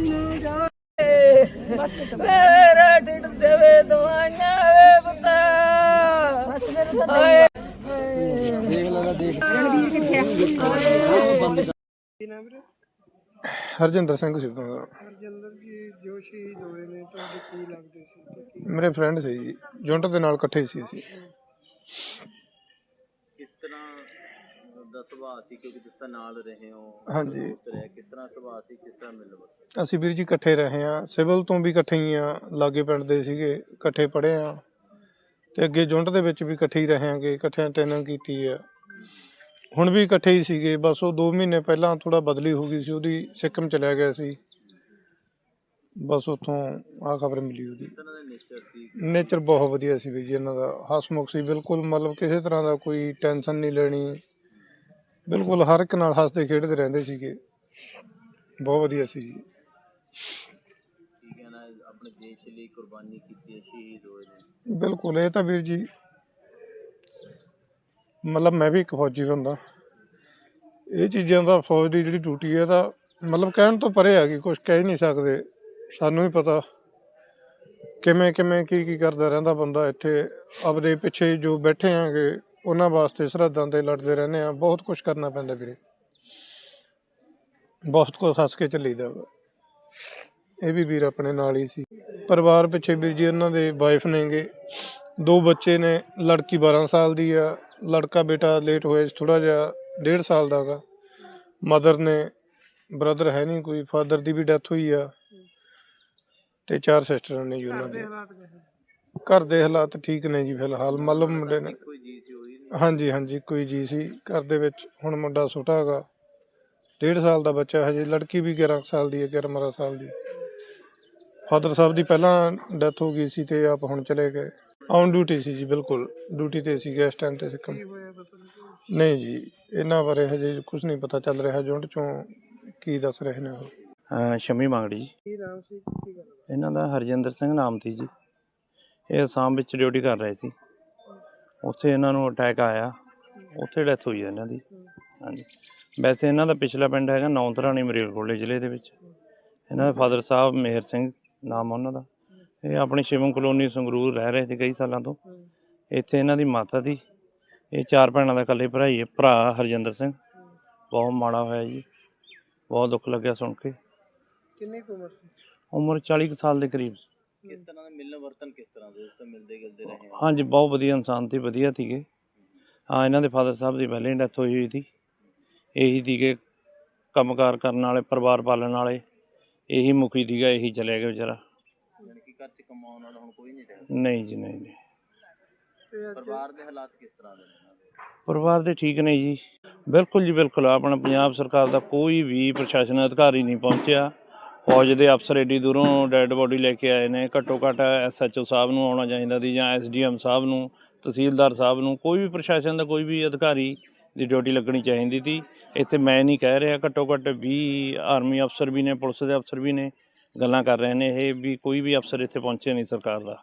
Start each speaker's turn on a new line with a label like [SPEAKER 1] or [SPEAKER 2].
[SPEAKER 1] ਮੈਨੂੰ ਜੋ ਮੇਰਾ ਢਿੱਡ ਦੇਵੇ ਦਵਾਈਆਂ ਵੇ ਪੁੱਤਾ ਹਾਏ
[SPEAKER 2] ਹਰਜਿੰਦਰ ਸਿੰਘ ਸਿੱਧੂ ਦਾ
[SPEAKER 3] ਹਰਜਿੰਦਰ ਜੀ ਜੋ ਸ਼ਹੀਦ ਹੋਏ ਨੇ ਤੁਹਾਡੇ ਕੀ ਲੱਗਦੇ ਸੀ ਤੇ। ਕੀ
[SPEAKER 2] ਮੇਰੇ ਫਰੈਂਡ ਸੀ ਜੀ, ਜੁੰਟ ਦੇ ਨਾਲ ਇਕੱਠੇ ਸੀ ਅਸੀਂ।
[SPEAKER 4] ਕਿਸ ਤਰ੍ਹਾਂ ਦਾ ਸੁਭਾਅ ਸੀ ਕਿਉਂਕਿ ਜਿਸ ਤਰ੍ਹਾਂ ਨਾਲ ਰਹੇ ਹੋ
[SPEAKER 2] ਹਾਂਜੀ।
[SPEAKER 4] ਉਸ ਰਿਹਾ ਕਿਸ ਤਰ੍ਹਾਂ ਸੁਭਾਅ ਸੀ ਕਿਸ ਤਰ੍ਹਾਂ ਮਿਲ ਵਰਤਿਆ
[SPEAKER 2] ਅਸੀਂ ਵੀਰ ਜੀ ਇਕੱਠੇ ਰਹੇ ਆ ਸਿਵਲ ਤੋਂ ਵੀ ਇਕੱਠੇ ਹੀ ਆ ਲਾਗੇ ਪਿੰਡ ਦੇ ਸੀਗੇ ਇਕੱਠੇ ਪੜ੍ਹੇ ਆ ਤੇ ਅੱਗੇ ਜੁੰਟ ਦੇ ਵਿੱਚ ਵੀ ਇਕੱਠੇ ਹੀ ਰਹਾਂਗੇ ਇਕੱਠਿਆਂ ਟ੍ਰੇਨਿੰਗ ਕੀਤੀ ਆ ਹੁਣ ਵੀ ਇਕੱਠੇ ਹੀ ਸੀਗੇ ਬਸ ਉਹ 2 ਮਹੀਨੇ ਪਹਿਲਾਂ ਥੋੜਾ ਬਦਲੀ ਹੋ ਗਈ ਸੀ ਉਹਦੀ ਸਿੱਕਮ ਚਲਿਆ ਗਿਆ ਸੀ। ਬਸ ਉੱਥੋਂ ਆ ਖਬਰ ਮਿਲੀ ਉਹਦੀ।
[SPEAKER 4] ਨੇਚਰ
[SPEAKER 2] ਬਹੁਤ ਵਧੀਆ ਸੀ ਵੀਰ ਜੀ ਇਹਨਾਂ ਦਾ ਹਸਮੁਖ ਸੀ ਬਿਲਕੁਲ ਮਤਲਬ ਕਿਸੇ ਤਰ੍ਹਾਂ ਦਾ ਕੋਈ ਟੈਨਸ਼ਨ ਨਹੀਂ ਲੈਣੀ। ਬਿਲਕੁਲ ਹਰ ਇੱਕ ਨਾਲ ਹੱਸਦੇ ਖੇਡਦੇ ਰਹਿੰਦੇ ਸੀਗੇ। ਬਹੁਤ ਵਧੀਆ ਸੀ ਜੀ।
[SPEAKER 4] ਕੀ ਕਹਿਣਾ ਹੈ, ਆਪਣੇ ਦੇਸ਼ ਲਈ ਕੁਰਬਾਨੀ ਕੀਤੀ ਹੈ ਸ਼ਹੀਦ ਹੋਏ ਨੇ।
[SPEAKER 2] ਬਿਲਕੁਲ ਇਹ ਤਾਂ ਵੀਰ ਜੀ ਮਤਲਬ ਮੈਂ ਵੀ ਇੱਕ ਫੌਜੀ ਬੰਦਾ। ਇਹ ਚੀਜ਼ਾਂ ਦਾ ਫੌਜ ਦੀ ਜਿਹੜੀ ਡਿਊਟੀ ਹੈ ਤਾਂ ਮਤਲਬ ਕਹਿਣ ਤੋਂ ਪਰੇ ਆ ਕਿ ਕੁਝ ਕਹਿ ਹੀ ਨਹੀਂ ਸਕਦੇ। ਸਾਨੂੰ ਵੀ ਪਤਾ ਕਿਵੇਂ ਕਿਵੇਂ ਕੀ ਕੀ ਕਰਦਾ ਰਹਿੰਦਾ ਬੰਦਾ ਇੱਥੇ। ਆਪਦੇ ਪਿੱਛੇ ਜੋ ਬੈਠੇ ਆਂਗੇ ਉਹਨਾਂ ਵਾਸਤੇ ਸਰਹੱਦਾਂ ਤੇ ਲੜਦੇ ਰਹਿੰਦੇ ਆ ਬਹੁਤ ਕੁਝ ਕਰਨਾ ਪੈਂਦਾ ਵੀਰੇ। ਬਹੁਤ ਕੁਝ ਹੱਸ ਕੇ ਚੱਲੀਦਾ ਵਾ। ਇਹ ਵੀ ਵੀਰ ਆਪਣੇ ਨਾਲ ਹੀ ਸੀ। ਪਰਿਵਾਰ ਪਿੱਛੇ ਵੀਰ ਜੀ ਉਹਨਾਂ ਦੇ ਵਾਈਫ ਨੇਗੇ। ਦੋ ਬੱਚੇ ਨੇ ਲੜਕੀ 12 ਸਾਲ ਦੀ ਆ। ਲੜਕਾ ਬੇਟਾ ਲੇਟ ਹੋਇਆ ਥੋੜਾ ਜਿਹਾ 1.5 ਸਾਲ ਦਾ ਗਾ। ਮਦਰ ਨੇ ਬ੍ਰਦਰ ਹੈ ਨਹੀਂ ਕੋਈ ਫਾਦਰ ਦੀ ਵੀ ਡੈਥ ਹੋਈ ਆ। ਤੇ ਚਾਰ ਸਿਸਟਰ ਨੇ ਜੀ ਉਹਨਾਂ ਦੇ। ਘਰ ਦੇ ਹਾਲਾਤ ਠੀਕ ਨੇ ਜੀ ਫਿਲਹਾਲ। ਮਤਲਬ ਮੁੰਡੇ ਨੇ। ਹਾਂਜੀ ਹਾਂਜੀ ਕੋਈ ਜੀ ਸੀ ਘਰ ਦੇ ਵਿੱਚ। ਹੁਣ ਮੁੰਡਾ ਛੋਟਾ ਹੈਗਾ 1.5 ਸਾਲ ਦਾ ਬੱਚਾ ਹਜੇ ਲੜਕੀ ਵੀ 11 ਸਾਲ ਦੀ ਹੈ 11 12 ਸਾਲ ਦੀ। ਫਾਦਰ ਸਾਹਿਬ ਦੀ ਪਹਿਲਾਂ ਡੈਥ ਹੋ ਗਈ ਸੀ ਤੇ ਆਪ ਹੁਣ ਚਲੇ ਗਏ। ਔਨ ਡਿਊਟੀ ਸੀ ਜੀ ਬਿਲਕੁਲ। ਡਿਊਟੀ ਤੇ ਸੀ ਇਸ ਟਾਈਮ ਤੇ ਸਿੱਕਮ।
[SPEAKER 3] ਨਹੀਂ
[SPEAKER 2] ਜੀ ਇਹਨਾਂ ਬਾਰੇ ਹਜੇ ਕੁਝ ਨਹੀਂ ਪਤਾ ਚੱਲ ਰਿਹਾ ਜੁੰਟ ਚੋਂ ਕੀ ਦੱਸ ਰਹੇ ਨੇ ਉਹ।
[SPEAKER 5] ਸ਼ਮੀ ਮੰਗੜੀ ਜੀ। ਇਹਨਾਂ ਦਾ ਹਰਜਿੰਦਰ ਸਿੰਘ ਨਾਮ ਸੀ ਜੀ। ਇਹ ਅਸਾਮ ਵਿੱਚ ਡਿਊਟੀ ਕਰ ਰਹੇ ਸੀ। ਉੱਥੇ ਇਹਨਾਂ ਨੂੰ ਅਟੈਕ ਆਇਆ। ਉੱਥੇ ਡੈਥ ਹੋਈ ਹੈ ਇਹਨਾਂ ਦੀ। ਹਾਂਜੀ। ਵੈਸੇ ਇਹਨਾਂ ਦਾ ਪਿਛਲਾ ਪਿੰਡ ਹੈਗਾ ਨੌਂਤਰਾਣੀ ਮਰੇਲਕੋਟਲੇ ਜ਼ਿਲ੍ਹੇ ਦੇ ਵਿੱਚ। ਇਹਨਾਂ ਦੇ ਫਾਦਰ ਸਾਹਿਬ ਮੇਹਰ ਸਿੰਘ ਨਾਮ ਆ ਉਹਨਾਂ ਦਾ। ਇਹ ਆਪਣੀ ਸ਼ਿਵਮ ਕਲੋਨੀ ਸੰਗਰੂਰ ਰਹਿ ਰਹੇ ਸੀ ਕਈ ਸਾਲਾਂ ਤੋਂ। ਇੱਥੇ ਇਹਨਾਂ ਦੀ ਮਾਤਾ ਦੀ। ਇਹ ਚਾਰ ਭੈਣਾਂ ਦਾ ਇਕੱਲੇ ਭਰਾ ਹੀ ਹੈ ਭਰਾ ਹਰਜਿੰਦਰ ਸਿੰਘ। ਬਹੁਤ ਮਾੜਾ ਹੋਇਆ ਜੀ। ਬਹੁਤ ਦੁੱਖ ਲੱਗਿਆ ਸੁਣ ਕੇ।
[SPEAKER 3] ਕਿੰਨੀ ਉਮਰ ਸੀ?
[SPEAKER 5] ਉਮਰ 40 ਕੁ ਸਾਲ ਦੇ ਕਰੀਬ ਸੀ।
[SPEAKER 4] ਕਿਸ ਤਰ੍ਹਾਂ ਦਾ ਮਿਲਣ ਵਰਤਨ ਕਿਸ ਤਰ੍ਹਾਂ ਦੇ? ਉਸ ਤੋਂ ਮਿਲਦੇ ਗਿਲਦੇ ਰਹੇ ਹੋ
[SPEAKER 5] ਹਾਂਜੀ ਬਹੁਤ ਵਧੀਆ ਇਨਸਾਨ ਸੀ ਵਧੀਆ ਸੀਗੇ। ਹਾਂ ਇਹਨਾਂ ਦੇ ਫਾਦਰ ਸਾਹਿਬ ਦੀ ਪਹਿਲਾਂ ਡੈਥ ਹੋਈ ਹੋਈ ਸੀ। ਇਹੀ ਸੀਗੇ ਕੰਮਕਾਰ ਕਰਨ ਵਾਲੇ ਪਰਿਵਾਰ ਪਾਲਣ ਵਾਲੇ। ਇਹੀ ਮੁਖੀ ਸੀਗਾ ਇਹੀ ਚਲੇ ਗਿਆ ਵਿਚਾਰਾ।
[SPEAKER 4] ਯਾਨੀ ਕਿ ਘਰ ਚ ਕਮਾਉਣ ਵਾਲਾ ਹੁਣ ਕੋਈ ਨਹੀਂ ਰਿਹਾ।
[SPEAKER 5] ਨਹੀਂ ਜੀ ਨਹੀਂ ਨਹੀਂ।
[SPEAKER 4] ਪਰਿਵਾਰ ਦੇ ਹਾਲਾਤ ਕਿਸ ਤਰ੍ਹਾਂ ਦੇ ਨੇ?
[SPEAKER 5] ਪਰਿਵਾਰ ਦੇ ਠੀਕ ਨੇ ਜੀ। ਬਿਲਕੁਲ ਜੀ ਬਿਲਕੁਲ। ਆਪਣਾ ਪੰਜਾਬ ਸਰਕਾਰ ਦਾ ਕੋਈ ਵੀ ਪ੍ਰਸ਼ਾਸਨ ਅਧਿਕਾਰੀ ਨਹੀਂ ਪਹੁੰਚਿਆ। ਫੌਜ ਦੇ ਅਫਸਰ ਏਡੀ ਦੂਰੋਂ ਡੈੱਡ ਬੋਡੀ ਲੈ ਕੇ ਆਏ ਨੇ। ਘੱਟੋ ਘੱਟ ਐਸਐਚਓ ਸਾਹਿਬ ਨੂੰ ਆਉਣਾ ਚਾਹੀਦਾ ਸੀ ਜਾਂ ਐਸਡੀਐਮ ਸਾਹਿਬ ਨੂੰ, ਤਹਿਸੀਲਦਾਰ ਸਾਹਿਬ ਨੂੰ, ਕੋਈ ਵੀ ਪ੍ਰਸ਼ਾਸਨ ਦਾ ਕੋਈ ਵੀ ਅਧਿਕਾਰੀ ਦੀ ਡਿਊਟੀ ਲੱਗਣੀ ਚਾਹੀਦੀ ਸੀ। ਇੱਥੇ ਮੈਂ ਨਹੀਂ ਕਹਿ ਰਿਹਾ, ਘੱਟੋ ਘੱਟ 20 ਆਰਮੀ ਅਫਸਰ ਵੀ ਨੇ, ਪੁਲਿਸ ਦੇ ਅਫਸਰ ਵੀ ਨੇ, ਗੱਲਾਂ ਕਰ ਰਹੇ ਨੇ ਇਹ ਵੀ ਕੋਈ ਵੀ ਅਫਸਰ ਇੱਥੇ ਪਹੁੰਚਿਆ ਨਹੀਂ ਸਰਕਾਰ ਦਾ।